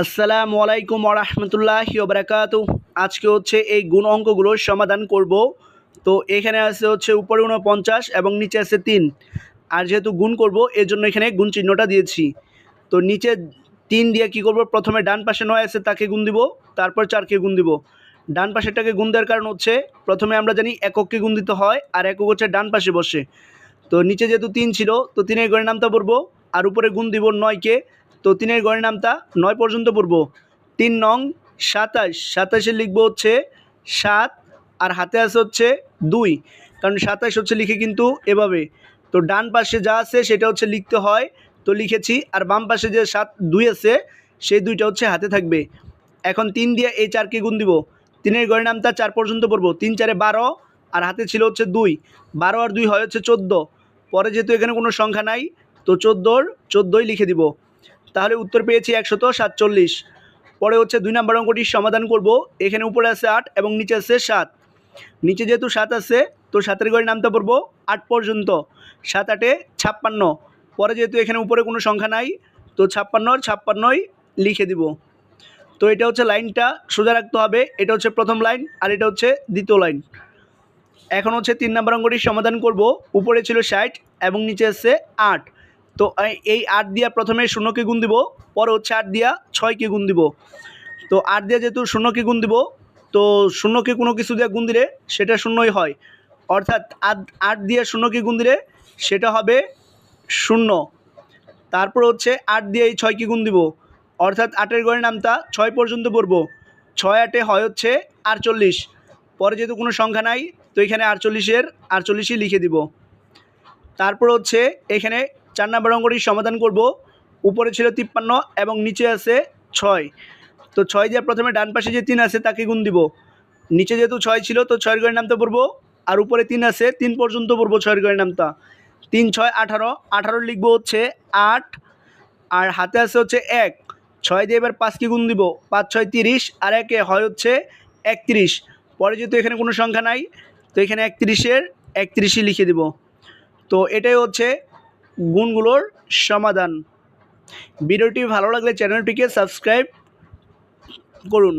আসসালামু আলাইকুম রহমতুল্লাহি ওবরাকাতু আজকে হচ্ছে এই গুণ অঙ্কগুলোর সমাধান করব। তো এখানে আছে হচ্ছে উপরে উনপঞ্চাশ এবং নিচে আছে তিন। আর যেহেতু গুণ করব এর জন্য এখানে গুণ চিহ্নটা দিয়েছি। তো নিচে তিন দিয়ে কি করব? প্রথমে ডান পাশে নয় আছে, তাকে গুণ দিব। তারপর চারকে গুণ দিব। ডান পাশেরটাকে গুণ দেওয়ার কারণ হচ্ছে, প্রথমে আমরা জানি একককে গুণ দিতে হয়, আর একক হচ্ছে ডান পাশে বসে। তো নিচে যেহেতু তিন ছিল, তো তিনের গড়ের নামটা পড়ব আর উপরে গুণ দিব নয়কে তো তিনের গড়ের নামটা নয় পর্যন্ত পড়ব। তিন নং সাতাশ। সাতাশে লিখব হচ্ছে সাত আর হাতে আছে হচ্ছে দুই। কারণ সাতাশ হচ্ছে লিখে কিন্তু এভাবে। তো ডান পাশে যা আছে সেটা হচ্ছে লিখতে হয়। তো লিখেছি আর বাম পাশে যে সাত, দুই আছে, সেই দুইটা হচ্ছে হাতে থাকবে। এখন তিন দিয়ে এই চারকে গুণ দিব। তিনের গড়ের নামটা চার পর্যন্ত পড়ব। তিন, চারে বারো আর হাতে ছিল হচ্ছে দুই। বারো আর দুই হয় হচ্ছে চোদ্দ। পরে যেহেতু এখানে কোনো সংখ্যা নাই, তো চোদ্দোর, চোদ্দোই লিখে দিব। তাহলে উত্তর পেয়েছি একশত সাতচল্লিশ। পরে হচ্ছে দুই নম্বর অঙ্কটির সমাধান করব। এখানে উপরে আছে আট এবং নিচে আছে সাত। নিচে যেহেতু সাত আছে, তো সাতের ঘরে নামতে পড়ব আট পর্যন্ত। সাত আটে ছাপ্পান্ন। পরে যেহেতু এখানে উপরে কোনো সংখ্যা নাই, তো ছাপ্পান্নর ছাপ্পান্নই লিখে দিব। তো এটা হচ্ছে লাইনটা সোজা রাখতে হবে। এটা হচ্ছে প্রথম লাইন আর এটা হচ্ছে দ্বিতীয় লাইন। এখন হচ্ছে তিন নম্বর অঙ্কটির সমাধান করব। উপরে ছিল ষাট এবং নিচে আছে আট। তো এই- আট দিয়া প্রথমে শূন্যকে গুণ দিব, পরে হচ্ছে আট দিয়া ছয়কে গুণ দিব। তো আট দিয়া যেহেতু শূন্যকে গুণ দিব, তো শূন্যকে কোনো কিছু দিয়ে গুণ দিলে সেটা শূন্যই হয়। অর্থাৎ আট আট দিয়ে শূন্যকে গুণ দিলে সেটা হবে শূন্য। তারপর হচ্ছে আট দিয়ে এই ছয়কে গুণ দিব। অর্থাৎ আটের গড়ের নামটা ছয় পর্যন্ত পড়ব। ছয় আটে হয় হচ্ছে আটচল্লিশ। পরে যেহেতু কোনো সংখ্যা নাই, তো এখানে আটচল্লিশের, আটচল্লিশই লিখে দিব। তারপর হচ্ছে এখানে চার নম্বর অঙ্কটির সমাধান করব। উপরে ছিল তিপ্পান্ন এবং নিচে আছে ছয়। তো ছয় দিয়ে প্রথমে ডান পাশে যে তিন আছে তাকে গুণ দিব। নিচে যেহেতু ছয় ছিল, তো ছয়ের গড়ের নামটা পড়ব। আর উপরে তিন আছে, তিন পর্যন্ত পড়ব ছয়ের গড়ের নামটা। তিন, ছয়, আঠারো। আঠারো লিখব হচ্ছে আট। আর হাতে আছে হচ্ছে এক। ছয় দিয়ে এবার পাঁচকে গুণ দিব। পাঁচ, ছয়, তিরিশ। আর একে হয় হচ্ছে একত্রিশ। পরে যেহেতু এখানে কোনো সংখ্যা নাই, তো এখানে একত্রিশের একত্রিশই লিখে দিব। তো এটাই হচ্ছে গুণগুলোর সমাধান। ভিডিওটি ভালো লাগলে চ্যানেলটিকে সাবস্ক্রাইব করুন।